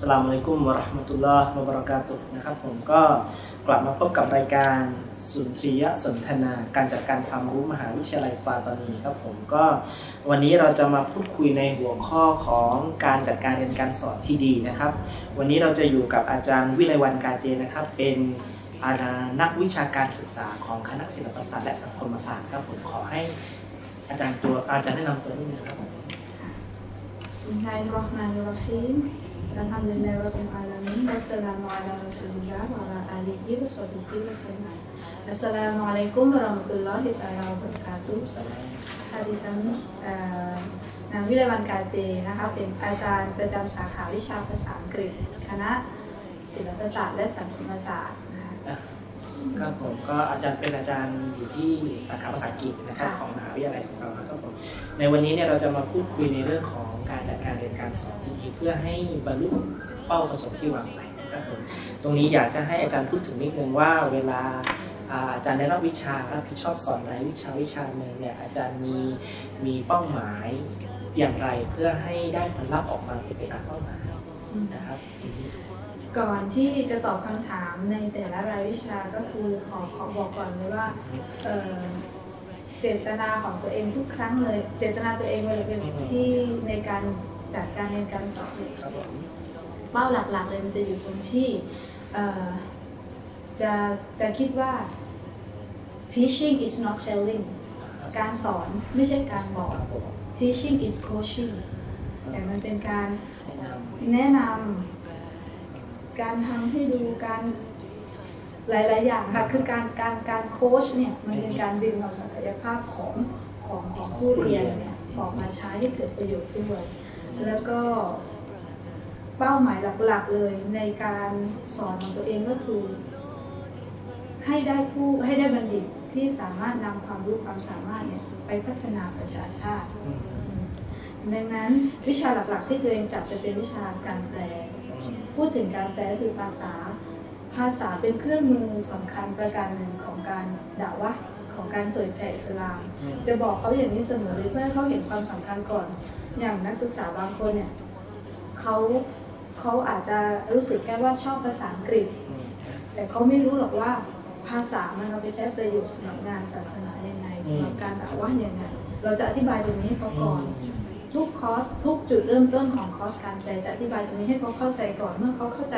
สลามอะลัยกุมวะเราะห์มะตุลลอฮ์วะบะเราะกาตุฮ์นะครับผมก็ กลับมาพบกับรายการสุนทรียสนทนาการจัดการความรู้มหาวิทยาลัยฟาตานีครับผมก็วันนี้เราจะมาพูดคุยในหัวข้อของการจัดการเรียนการสอนที่ดีนะครับ วันนี้เราจะอยู่กับอาจารย์วิไลวันกาเจนะครับ เป็นอาจารย์นักวิชาการศึกษาของคณะศิลปศาสตร์และสังคมศาสตร์ครับผมขอให้อาจารย์ตัวอาจารย์แนะนำตัวนิดนึงครับผม Bismillahirrahmanirrahim. Alhamdulillahirabbil alamin. Wassalamu ala Rasulillah wa ala alihi wa sahbihi wa sallam. Assalamualaikum warahmatullahi taala wabarakatuh. ค่ะดิฉันเอ่อนางวิไลวันกาเจนะคะเป็นอาจารย์ประจำสาขาวิชาภาษาอังกฤษ คณะศิลปศาสตร์และสังคมศาสตร์นะคะครับผมก็อาจารย์เป็นอาจารย์อยู่ที่สาขาภาษาอังกฤษนะครับค่ะของมหาวิทยาลัยของเรานะครับผมในวันนี้เนี่ยเราจะมาพูดคุยในเรื่องของการจัด การสอนที่ดีเพื่อให้บรรลุเป้าประสงค์ที่วางไว้นะครับผมตรงนี้อยากจะให้อาจารย์พูดถึงนิดนึงว่าเวลาอาจารย์ได้รับวิชารับผิดชอบสอนในวิชาวิชาหนึ่งเนี่ยอาจารย์มีมีเป้าหมายอย่างไรเพื่อให้ได้ผลลัพธ์ออกมาเป็นไปตามเป้าหมายนะครับ ก่อนที่จะตอบคำถามในแต่ละรายวิชาก็คือขอขอบอกก่อนเลยว่าเอ่อเจตนาของตัวเองทุกครั้งเลย เจตนาตัวเองเลยเป็นที่ในการ จัดการเรียนการสอนเนี่ยครับผมเป้าหลักๆเลยมันจะอยู่ตรงที่เอ่อจะจะคิดว่า teaching is not telling การสอนไม่ใช่การบอกครับผม teaching is coaching แต่มันเป็นการแนะนแนะนำการทำให้ดูการหลาย ๆ อย่างค่ะ คือการการการโค้ชเนี่ย มันเป็นการดึงเอาศักยภาพของของของผู้เรียนเนี่ยออกมาใช้ให้เกิดประโยชน์ด้วย แล้วก็เป้าหมายหลักๆเลยในการสอนของตัวเองก็คือ ให้ได้ผู้ให้ได้บัณฑิตที่สามารถนำความรู้ความสามารถเนี่ยไปพัฒนาประชาชาติำอืมดังนั้นวิชาหลักๆ ที่ตัวเองจับจะเป็นวิชาการแปล พูดถึงการแปลก็คือภาษา ภาษาเป็นเครื่องมือสำคัญประการหนึ่งของการด่าวะห์ ของการเผยแผ่อิสลามอืมจะบอกเขาอย่างนี้เสมอเลยเพื่อให้เขาเห็นความสำคัญก่อน อย่างนักศึกษาบางคนเนี่ยเขาเขาอาจจะรู้สึกแค่ว่าชอบภาษาอังกฤษอืมแต่เขาไม่รู้หรอกว่าภาษามันเอาไปใช้ประโยชน์สำหรับงานศาสนายังไงสำหรับการด่าว่ายังไงเราจะอธิบายตรงนี้ให้เขาก่อนทุกคอร์สทุกจุดเริ่มต้นของคอร์สการแปลจะอธิบายตรงนี้ให้เขาเข้าใจก่อนเมื่อเขาเข้าใจ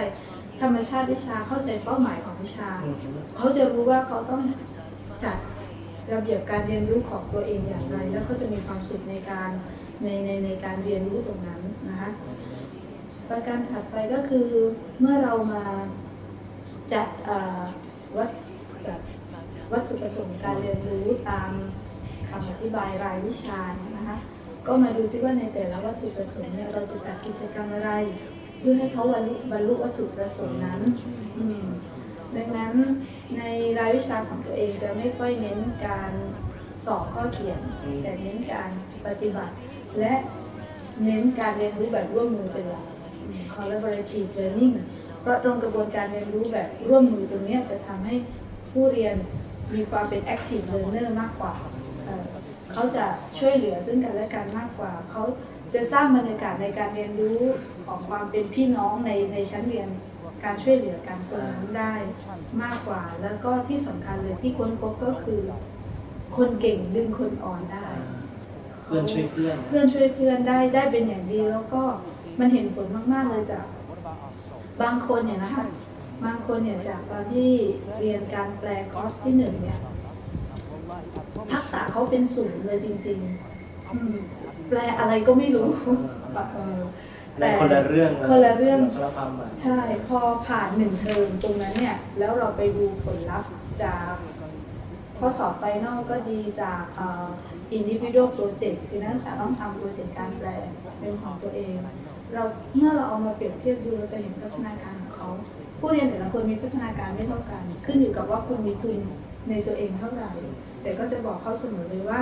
ธรรมชาติวิชาเข้าใจเป้าหมายของวิชาอืมเขาจะรู้ว่าเขาต้องจัด ระเบียบการเรียนรู้ของตัวเองอย่างไร แล้วเขาจะมีความสุขในการในในในการเรียนรู้ตรงนั้นนะคะประการถัดไปก็คือเมื่อเรามาจัดวัดจัดวัตถุประสงค์การเรียนรู้ตามคำอธิบายรายวิชานะคะก็มาดูซิว่าในแต่ละวัตถุประสงค์เนี่ยเราจะจัดกิจกรรมอะไร เพื่อให้เขาบรรลุบรรลุวัตถุประสงค์นั้นอืม ดังนั้นในรายวิชาของตัวเองจะไม่ค่อยเน้นการสอบข้อเขียน แต่เน้นการปฏิบัติ และเน้นการเรียนรู้แบบร่วมมือเป็นหลัก collaborative learning เพราะตรงกระบวนการเรียนรู้แบบร่วมมือตรงนี้จะทำให้ผู้เรียนมีความเป็น active learner มากกว่าเเขาจะช่วยเหลือซึ่งกันและกันมากกว่า เขาจะสร้างบรรยากาศในการเรียนรู้ของความเป็นพี่น้องในในชั้นเรียน การช่วยเหลือการตรงนั้นได้มากกว่า แล้วก็ที่สำคัญเลยที่ค้นพบก็คือ คนเก่งดึงคนอ่อนได้ เพื่อนช่วยเพื่อนเพื่อนช่วยเพื่อนได้ได้เป็นอย่างดีแล้วก็มันเห็นผลมาก ๆ เลยจากบางคนเนี่ยนะคะบางคนเนี่ยจากตอนที่เรียนการแปลคอร์สที่หนึ่งเนี่ยทักษะเขาเป็นศูนย์เลยจริงๆอืมแปลอะไรก็ไม่รู้ เออในคนละเรื่องยคนละเรื่อง คนละความหมายใช่พอผ่านหนึ่งเทอมตรงนั้นเนี่ย แล้วเราไปดูผลลัพธ์จากข้อสอบไฟนอลก็ดีจากเอ่อ individual project คือนักศึกษาต้องทำโปรเจกต์การแปลเป็นของตัวเอง เราเมื่อเราเอามาเปรียบเทียบดูเราจะเห็นพัฒนาการของเขาผู้เรียนแต่ละคนมีพัฒนาการไม่เท่ากัน ขึ้นอยู่กับว่าคุณมีทุนในตัวเองเท่าไหร่ แต่ก็จะบอกเขาเสมอเลยว่า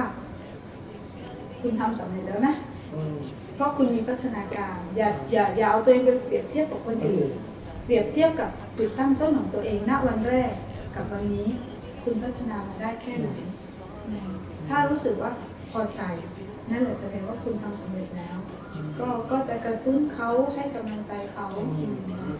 คุณทำสำเร็จแล้วนะ อืม เพราะคุณมีพัฒนาการ อย่าอย่าอย่าเอาตัวเองไปเปรียบเทียบกับคนอื่น เปรียบเทียบกับจุดตั้งต้นของตัวเองณวันแรกกับวันนี้ คุณพัฒนามาได้แค่ไหนถ้ารู้สึกว่าพอใจ นั่นแหละแสดงว่าคุณทำสำเร็จแล้ว ก็ก็จะกระตุ้นเขาให้กำลังใจเขา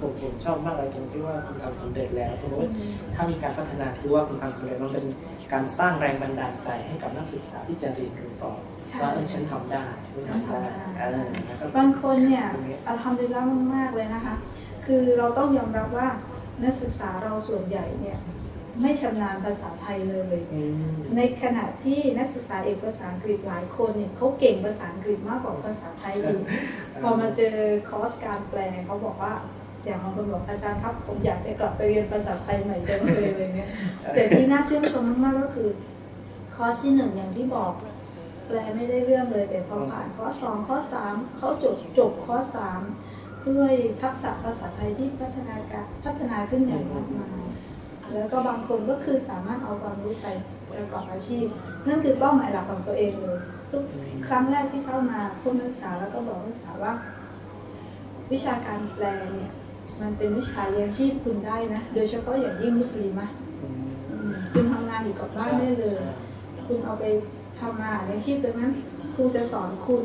ผมผมชอบมากเลยตรงที่ว่าคุณทำสำเร็จแล้วสมมติว่าถ้ามีการพัฒนาคือว่าคุณทำสำเร็จมันเป็นการสร้างแรงบันดาลใจให้กับนักศึกษาที่จะเรียนรู้ต่อใช่ว่าเออฉันทำได้ฉันทำได้เออนะครับบางคนเนี่ยเอาทำดีแล้วมากๆเลยนะคะ คือเราต้องยอมรับว่านักศึกษาเราส่วนใหญ่เนี่ย ไม่ชำนาญภาษาไทยเลยอืมในขณะที่นักศึกษาเอกภาษาอังกฤษหลายคนเนี่ยเขาเก่งภาษาอังกฤษมากกว่าภาษาไทยอีกพอมาเจอคอร์สการแปลเขาบอกว่าอย่างบางคนบอกอาจารย์ครับผมอยากไปกลับไปเรียนภาษาไทยใหม่จังเลยอะไรเงี้ยแต่ที่น่าชื่นชมมากๆก็คือคอร์สที่หนึ่งอย่างที่บอกแปลไม่ได้เรื่องเลย แต่พอผ่านคอร์สสองคอร์สสามเขาจบจบคอร์สสามด้วยทักษะภาษาไทยที่พัฒนาการพัฒนาขึ้นอย่างมากมาย แล้วก็บางคนก็คือสามารถเอาความรู้ไปประกอบอาชีพ นั่นคือเป้าหมายหลักของตัวเองเลยทุกครั้งแรกที่เข้ามาพวกนักศึกษาแล้วก็บอกนักศึกษาว่า วิชาการแปลเนี่ยมันเป็นวิชาเลี้ยงชีพคุณได้นะ โดยเฉพาะอย่างยิ่งมุสลิมอะอืมอืมคุณทำงานอยู่กับบ้านได้เลย คุณเอาไปทำงานเลี้ยงชีพดังนั้นครูจะสอนคุณ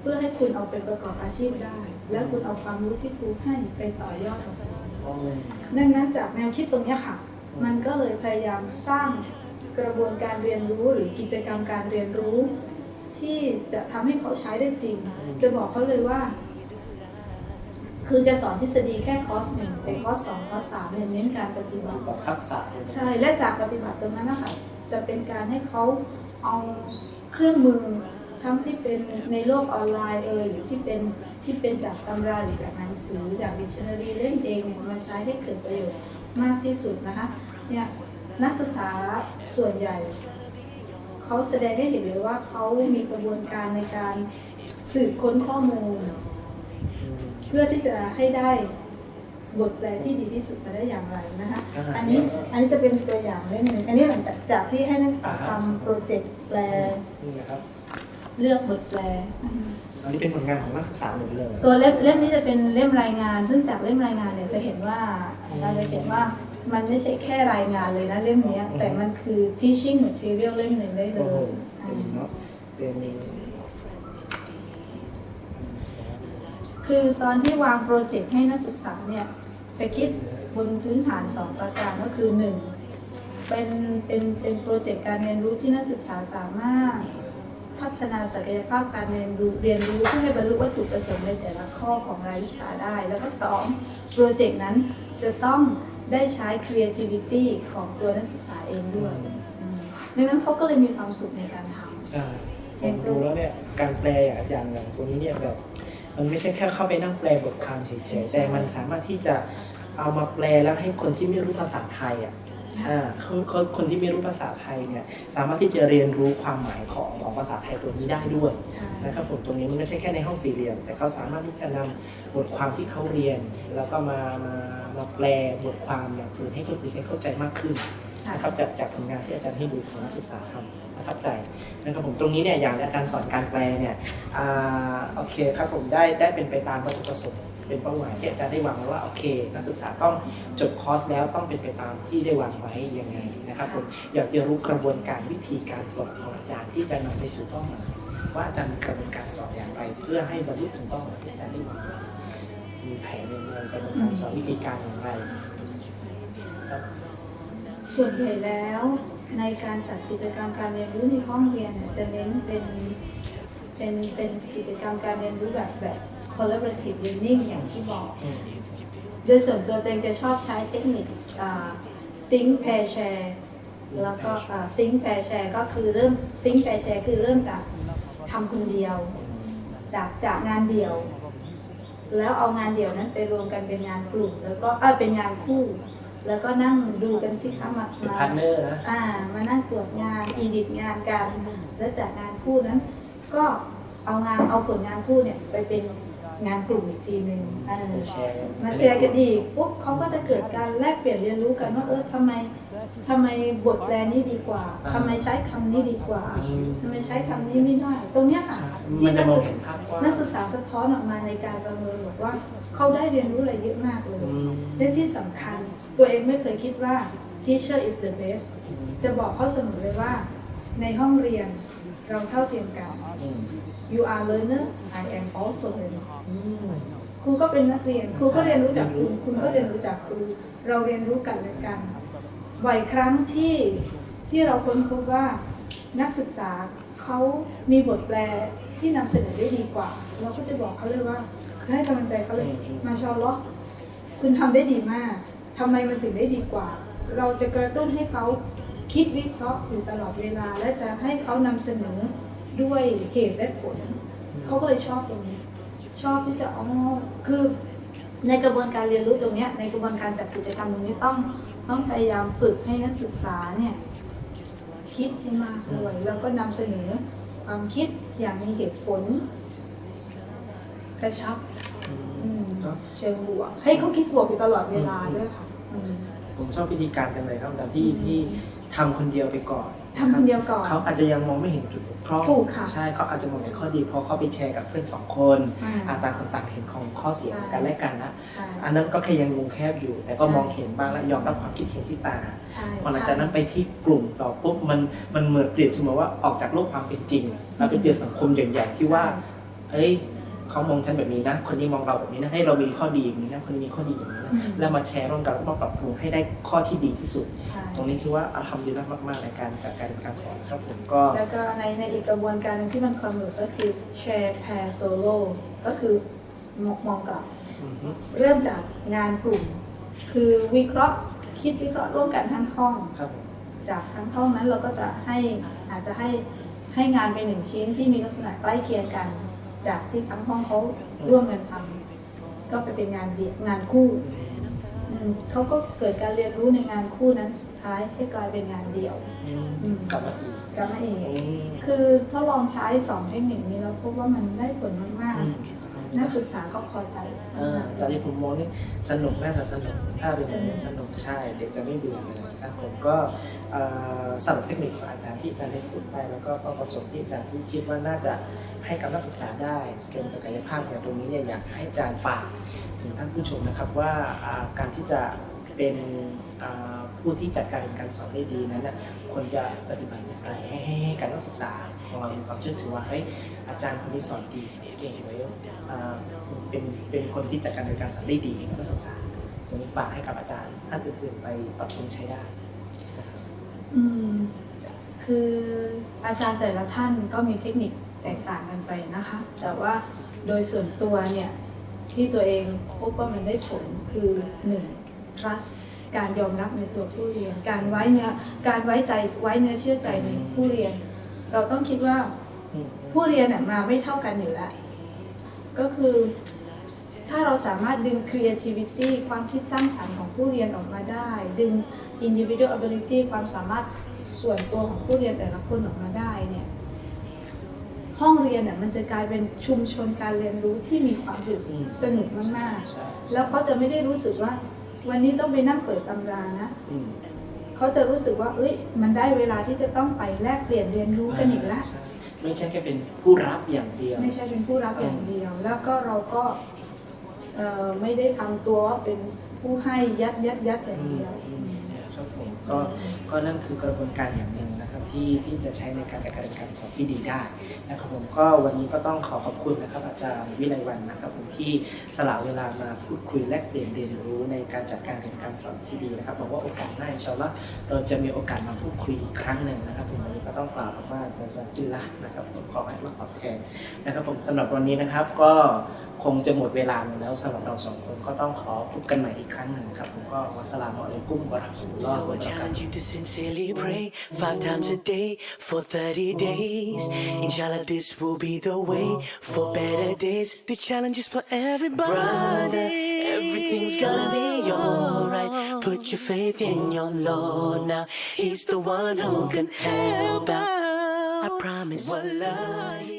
เพื่อให้คุณเอาไปประกอบอาชีพได้ แล้วคุณเอาความรู้ที่ครูให้ไปต่อยอดกับคุณอ๋อดังนั้นจากแนวคิดตรงเนี้ยค่ะ มันก็เลยพยายามสร้างกระบวนการเรียนรู้หรือกิจกรรมการเรียนรู้ ที่จะทำให้เขาใช้ได้จริง จะบอกเขาเลยว่า คือจะสอนทฤษฎีแค่คอร์สหนึ่งแต่คอร์สสองคอร์สสามเนี่ยเน้นการปฏิบัติแบบทักษะเลยใช่และจากปฏิบัติตรงนั้นนะคะจะเป็นการให้เขาเอาเครื่องมือทั้งที่เป็นในโลกออนไลน์เอยหรือที่เป็นที่เป็นจากตำราหรือจากหนังสือจากดิกชันนารีเล่มเองเนี่ยมาใช้ให้เกิดประโยชน์มากที่สุดนะคะ เนี่ยนักศึกษาส่วนใหญ่ เขาแสดงให้เห็นเลยว่าเขามีกระบวนการในการสืบค้นข้อมูลอืมเพื่อที่จะให้ได้บทแปลที่ดีที่สุดมาได้อย่างไรนะคะอันนี้อันนี้จะเป็นตัวอย่างเล่มหนึ่งอันนี้หลังจากจากที่ให้นักศึกษาทำโปรเจกต์แปลนี่นะครับเลือกบทแปลอันนี้เป็นผลงานของนักศึกษาหมดเลย ตัวเล่มเล่มนี้จะเป็นเล่มรายงาน ซึ่งจากเล่มรายงานเนี่ยจะเห็นว่าเราจะเห็นว่า มันไม่ใช่แค่รายงานเลยนะเล่มเนี้ยแต่มันคือ teaching material เล่มหนึ่งได้เลโอ้โหยเป็นเนาะเป็นคือตอนที่วางโปรเจกต์ให้นักศึกษาเนี่ย จะคิดบนพื้นฐานสองประการก็คือหนึ่งเป็นเป็นเป็นโปรเจกต์การเรียนรู้ที่นักศึกษาสามารถพัฒนาศักยภาพการเรียนรู้เรียนรู้เพื่อให้บรรลุวัตถุประสงค์ในแต่ละข้อของรายวิชาได้ แล้วก็สองโปรเจกต์นั้นจะต้อง ได้ใช้ creativity ของตัวนักศึกษาเองด้วยอืมดังนั้นเขาก็เลยมีความสุขในการทำใช่ผมดูแล้วเนี่ยการแปลอย่างอย่างอย่างตัวนี้เนี่ยแบบมันไม่ใช่แค่เข้าไปนั่งแปลบทความเฉยๆแต่มันสามารถที่จะเอามาแปลแล้วให้คนที่ไม่รู้ภาษาไทยอะอ่าคนคนคนที่ไม่รู้ภาษาไทยเนี่ยสามารถที่จะเรียนรู้ความหมายของของภาษาไทยตัวนี้ได้ด้วยใช่นะครับผมตรงนี้มันไม่ใช่แค่ในห้องสี่เหลี่ยมแต่เขาสามารถที่จะนำบทความที่เขาเรียน แล้วก็มามา มาแปลบทความอย่างอื่นให้คนอื่นได้เข้าใจมากขึ้นนะครับจากจากผลงานที่อาจารย์ให้ดูของนักศึกษาทำประทับใจนะครับผมตรงนี้เนี่ยอย่างอาจารย์สอนการแปลเนี่ยอ่าโอเคครับผมได้ได้เป็นไปตามวัตถุประสงค์เป็นเป้าหมายที่อาจารย์ได้วางไว้ว่าโอเค นักศึกษาต้องจบคอร์สแล้วต้องเป็นไปตามที่ได้วางไว้ยังไงนะครับผมอยากจะรู้กระบวนการวิธีการสอนของอาจารย์ที่จะนำไปสู่เป้าหมายว่าอาจารย์มีกระบวนการสอนอย่างไร เพื่อให้บรรลุถึงเป้าหมายที่อาจารย์ได้วางไว้ มีแผนยังไงกระบวนการสอนวิธีการอย่างไรส่วนใหญ่แล้วในการจัดกิจกรรมการเรียนรู้ในห้องเรียนจะเน้นเป็นเป็นเป็นกิจกรรมการเรียนรู้แบบแบบ collaborative learning อย่างที่บอก โดยส่วนตัวเองจะชอบใช้เทคนิค think pair share แล้วก็ think pair share ก็คือเริ่ม think pair share คือเริ่มจากทำคนเดียวจากจากงานเดียว แล้วเอางานเดี่ยวนั้นไปรวมกันเป็นงานกลุ่มแล้วก็เออเป็นงานคู่ แล้วก็นั่งดูกันสิคะมาเป็นมาพาร์ทเนอร์นะอ่ามานั่งตรวจงานอีดิทงานกัน แล้วจากงานคู่นั้น ก็เอางานเอาผลงานคู่เนี่ยไปเป็นงานกลุ่มอีกทีหนึ่งเออแชร์มาแชร์กันอีกปุ๊บเขาก็จะเกิดการแลกเปลี่ยนเรียนรู้กันว่าเออทำไม ทำไมบทแปลนี้ดีกว่าอ่าทำไมใช้คำนี้ดีกว่าอืมทำไมใช้คำนี้ไม่ได้ ตรงเนี้ยค่ะใช่ที่มันจะนักมองศึกเห็นภาพกว้างนักศึกษาสะท้อนออกมาในการประเมินบอกว่า เขาได้เรียนรู้อะไรเยอะมากเลยอืมและที่สำคัญตัวเองไม่เคยคิดว่า teacher is the best จะบอกเขาเสมอเลยว่า ในห้องเรียนเราเท่าเทียมกันอืม you are learner I am also learner ครูก็เป็นนักเรียน ครูก็เรียนรู้จากครูคุณก็เรียนรู้จากครู เราเรียนรู้กันและกัน บ่อยครั้งที่ที่เราค้นพบว่านักศึกษาเขามีบทแปลที่นำเสนอได้ดีกว่า เราก็จะบอกเขาเลยว่าคือให้กำลังใจเขาเลยมาชอลลอคุณทำได้ดีมากทำไมมันถึงได้ดีกว่า เราจะกระตุ้นให้เขาคิดวิเคราะห์อยู่ตลอดเวลา และจะให้เขานำเสนอด้วยเหตุและผลเขาก็เลยชอบตรงนี้ ชอบที่จะอ๋อคือในกระบวนการเรียนรู้ตรงนี้ในกระบวนการจัดกิจกรรมตรงนี้ต้อง ต้องพยายามฝึกให้นักศึกษาเนี่ยคิดให้มากด้วยแล้วก็นำเสนอความคิดอย่างมีเหตุผลกระชับอืมก็เชิงบวกให้เขาคิดบวกอยู่ตลอดเวลาด้วยค่ะอืมผมชอบวิธีการจังเลยครับอาจารย์ที่ที่ทำคนเดียวไปก่อน ทำคนเดียวก่อน เขาอาจจะยังมองไม่เห็นจุดบกพร่องถูกค่ะใช่เขาอาจจะมองเห็นข้อดีเพราะเขาไปแชร์กับเพื่อนสองคนอ่า อาต่างคนต่างเห็นของข้อเสียใช่กันและกันนะใช่ อันนั้นก็แค่ยังวงแคบอยู่ แต่ก็ใช่ มองเห็นบ้างและยอมรับความคิดเห็นที่ต่างใช่พอหลังจากนั้นไปที่กลุ่มต่อปุ๊บมันมันเหมือนเปลี่ยนเสมอว่าออกจากโลกความเป็นจริงแล้วไปเจอสังคมใหญ่ๆที่ว่า เอ้ย เขามองฉันแบบนี้นะ คนนี้มองเราแบบนี้นะให้เรามีข้อดีอย่างนี้นะคนนี้มีข้อดีอย่างนี้นะอืมแล้วมาแชร์ร่วมกันแล้วมาปรับปรุงให้ได้ข้อที่ดีที่สุดใช่ตรงนี้ถือว่าอาทำดีมากๆในการจัดการเรียนการสอนครับผมก็แล้วก็ในในอีกกระบวนการหนึงที่มันคอนเวิร์สก็คือ share pair solo ก็คือมองมองกลับอือฮึเริ่มจากงานกลุ่ม คือวิเคราะห์คิดวิเคราะห์ร่วมกันทั้งห้องครับผมจากทั้งห้องนั้นเราก็จะให้อาจจะให้ให้งานไปหนึ่งชิ้นที่มีลักษณะใกล้เคียงกัน จากที่ทั้งห้องเขาร่วมกันทำก็ไปเป็นงานเดียวงานคู่อืมเขาก็เกิดการเรียนรู้ในงานคู่นั้นสุดท้ายให้กลายเป็นงานเดี่ยวอืมอืมกลับมาอีกกันมาเองอืมคือถ้าลองใช้สองเทคนิคนี้แล้วพบว่ามันได้ผลมากอืมๆ นักศึกษาก็พอใจอ่าจากที่ผมมองนี่สนุกน่าจะสนุกถ้าเป็นแบบนี้สสนุนุกกใช่ เด็กจะไม่เบื่อเลยครับผมก็เอ่อสำหรับเทคนิคของอาจารย์ที่อาจารย์ได้พูดไป แล้วก็ต้องประสบที่อาจารย์ที่คิดว่าน่าจะให้กับนักศึกษาได้เกินศักยภาพอย่างตรงนี้เนี่ยอยากให้อาจารย์ฝากถึงท่านผู้ชมนะครับว่าอ่าการที่จะเป็นอ่าผู้ที่จัดการเรียนการสอนได้ดีนั้นน่ะควรจะปฏิบัติอย่างไรให้ให้ให้กับนักศึกษาของเรามีความเชื่อถือว่าเฮ้ย อาจารย์คนนี้สอนดีสอนเก่งไว้ยเป็นเป็นคนที่จัดการเรียนการสอนได้ดีกับนักศึกษาตรงนี้ฝากให้กับอาจารย์ท่านอื่นๆไปปรับปรุงใช้ได้อืมคืออาจารย์แต่ละท่านก็มีเทคนิคแตกต่างกันไปนะคะ แต่ว่าโดยส่วนตัวเนี่ยที่ตัวเองพบว่ามันได้ผลคือหนึ่ง trust การยอมรับในตัวผู้เรียน การไว้เนื้อการไว้ใจไว้เนื้อเชื่อใจในผู้เรียน เราต้องคิดว่า ผู้เรียนน่ะมาไม่เท่ากันอยู่แล้ว ก็คือถ้าเราสามารถดึง creativity ความคิดสร้างสรรค์ของผู้เรียนออกมาได้ ดึง individual ability ความสามารถส่วนตัวของผู้เรียนแต่ละคนออกมาได้เนี่ยห้องเรียนน่ะมันจะกลายเป็นชุมชนการเรียนรู้ที่มีความสุขอืมสนุกมากใช่ๆแล้วเขาจะไม่ได้รู้สึกว่า วันนี้ต้องไปนั่งเปิดตำรานะอืมเขาจะรู้สึกว่าเอ้ยมันได้เวลาที่จะต้องไปแลกเปลี่ยนเรียนรู้กันอีกแล้วใช่ ไม่ใช่แค่เป็นผู้รับอย่างเดียว ไม่ใช่เป็นผู้รับอย่างเดียว แล้วก็เราก็ไม่ได้ทำตัวว่าเป็นผู้ให้ยัดยัดยัดอย่างเดียวอืม ครับผมก็ก็นั่นคือกระบวนการอย่างหนึ่งนะครับที่ที่จะใช้ในการจัดการการสอนที่ดีได้นะครับผมก็วันนี้ก็ต้องขอขอบคุณนะครับอาจารย์วิไลวันนะครับผมที่สละเวลามาพูดคุยแลกเปลี่ยนเรียนรู้ในการจัดการการสอนที่ดีนะครับบอกว่าโอกาสหน้าอินชาอัลลอฮ์เราจะมีโอกาสมาพูดคุยอีกครั้งหนึ่งนะครับผมวันนี้ก็ต้องกล่าวว่าจะสัจุลละนะครับผมขอให้มาตอบแทนนะครับผมสำหรับวันนี้นะครับก็ คงจะหมดเวลาลงแล้วสำหรับเราสองคนก็ต้องขอพบกันใหม่อีกครั้งหนึ่งครับผมก็วัสสลามุอะลัยกุมวะเราะห์มะตุลลอฮ์ So วะ I บะเราะกาตุฮ์ challenge you to sincerely pray five times a day for 30 days. Inshallah, this will be the way for better days. The challenge is for everybody. Brother, everything's gonna be alright. Put your faith in your Lord now. He's the one who can help out. I promise. Wallahi.